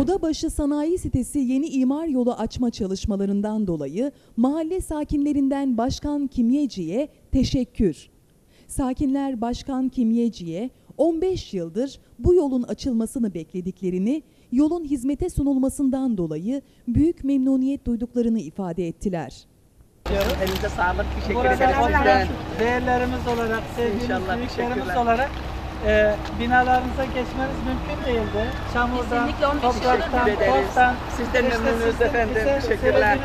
Odabaşı Sanayi Sitesi yeni imar yolu açma çalışmalarından dolayı mahalle sakinlerinden Başkan Kimyeci'ye teşekkür. Sakinler Başkan Kimyeci'ye 15 yıldır bu yolun açılmasını beklediklerini, yolun hizmete sunulmasından dolayı büyük memnuniyet duyduklarını ifade ettiler. Elinize sağlık. Teşekkür ederim. değerlerimiz olarak, sevdiğimiz İnşallah, büyüklerimiz teşekkürler. olarak e, binalarınıza geçmeniz mümkün değildi. Çamurdan, Kesinlikle 15 topraktan, tozdan. Sizden işte memnunuz efendim. Teşekkürler.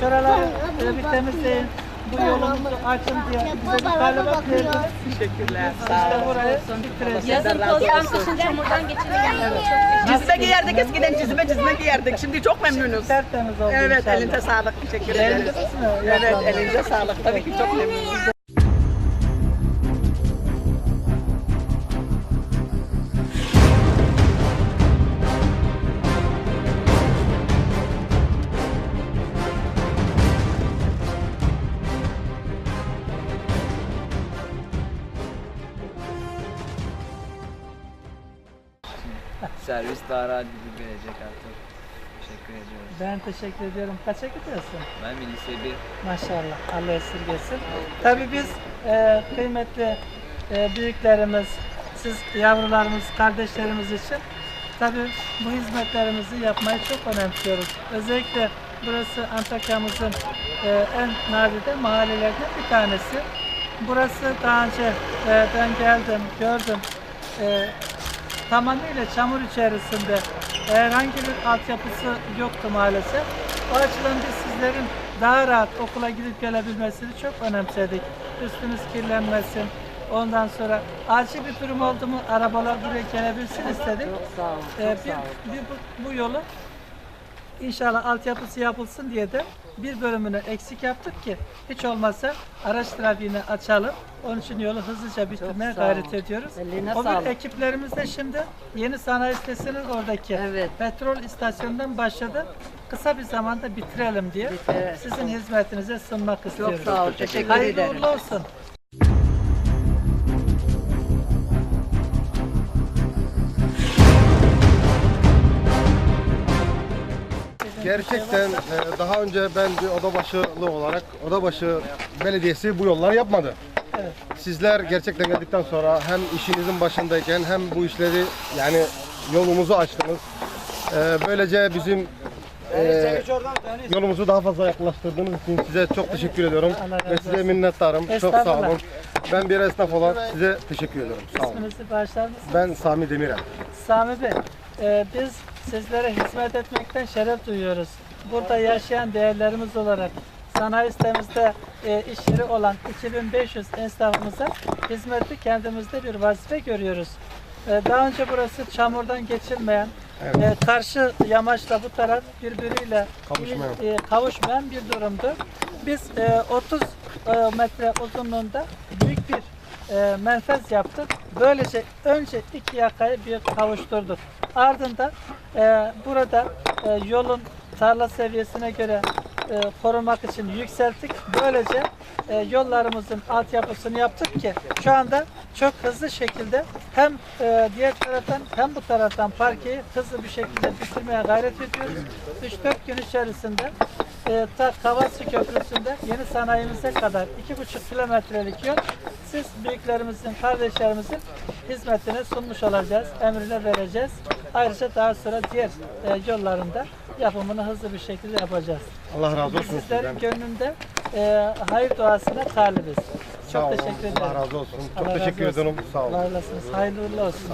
Şuraları e, bir temizleyin, bu yolumuzu açın diye bize bir talimat verdiniz. Teşekkürler. İşte Sağ olun. burayı bitireceğiz. Yazın tozdan, kışın çamurdan geçiremeyiz. Cizme giyerdik eskiden cizme cizme giyerdik. Şimdi çok memnunuz. Tertemiz oldu Evet inşallah. elinize sağlık. Teşekkür mi? Evet elinize sağlık. Tabii ki çok memnunuz. Servis daha rahat gibi gelecek artık. Teşekkür ediyoruz. Ben teşekkür ediyorum. Kaça gidiyorsun? Ben bir lise bir Maşallah. Allah esirgesin. Tabii biz e, kıymetli e, büyüklerimiz, siz yavrularımız, kardeşlerimiz için tabii bu hizmetlerimizi yapmayı çok önemsiyoruz. Özellikle burası Antakya'mızın e, en nadide mahallelerinden bir tanesi. Burası daha önce e, ben geldim, gördüm. E, tamamıyla çamur içerisinde herhangi bir altyapısı yoktu maalesef. O açıdan biz sizlerin daha rahat okula gidip gelebilmesini çok önemsedik. Üstünüz kirlenmesin. Ondan sonra acil bir durum oldu mu arabalar buraya gelebilsin istedik. Ee, bir, bir bu, bu yolu İnşallah altyapısı yapılsın diye de bir bölümünü eksik yaptık ki hiç olmazsa araç trafiğini açalım. Onun için yolu hızlıca bitirmeye gayret ediyoruz. Eline o sağlık. bir ekiplerimiz de şimdi yeni sanayi sitesinin oradaki Evet. petrol istasyonundan başladı. Kısa bir zamanda bitirelim diye Evet. sizin hizmetinize sunmak Çok istiyoruz. sağ ol. Teşekkür Hayırlı ederim. uğurlu olsun. Gerçekten e, daha önce ben bir odabaşılı olarak Odabaşı Belediyesi bu yolları yapmadı. Evet. Sizler gerçekten geldikten sonra hem işinizin başındayken hem bu işleri yani yolumuzu açtınız. E, böylece bizim e, yolumuzu daha fazla yaklaştırdığınız için size çok teşekkür ediyorum ve size minnettarım. Çok sağ olun. Ben bir esnaf olarak size teşekkür ediyorum. Sağ olun. İsminizi bağışlar mısınız? Ben Sami Demirel. Sami Bey, e, biz sizlere hizmet etmekten şeref duyuyoruz. Burada yaşayan değerlerimiz olarak sanayi sitemizde e, iş yeri olan 2500 esnafımıza hizmeti kendimizde bir vazife görüyoruz. E, daha önce burası çamurdan geçilmeyen, e, karşı yamaçla bu taraf birbiriyle Kavuşmayan. e, kavuşmayan bir durumdu. Biz e, 30 e, metre uzunluğunda büyük bir e, menfez yaptık. Böylece önce iki yakayı bir kavuşturduk. Ardından e, burada e, yolun tarla seviyesine göre e, korumak için yükselttik. Böylece e, yollarımızın altyapısını yaptık ki şu anda çok hızlı şekilde hem e, diğer taraftan hem bu taraftan parkeyi hızlı bir şekilde bitirmeye gayret ediyoruz. 3-4 gün içerisinde e, ta Köprüsü'nde yeni sanayimize kadar 2,5 kilometrelik yol siz büyüklerimizin, kardeşlerimizin hizmetine sunmuş olacağız, emrine vereceğiz. Ayrıca daha sonra diğer e, yollarında yapımını hızlı bir şekilde yapacağız. Allah razı olsun sizlerin gönlünde e, hayır duasına talibiz. Sağ Çok olun. teşekkür ederim. Allah razı olsun. Çok Allah teşekkür ediyorum. Sağ olun. Var olasınız. Hayırlı olsun.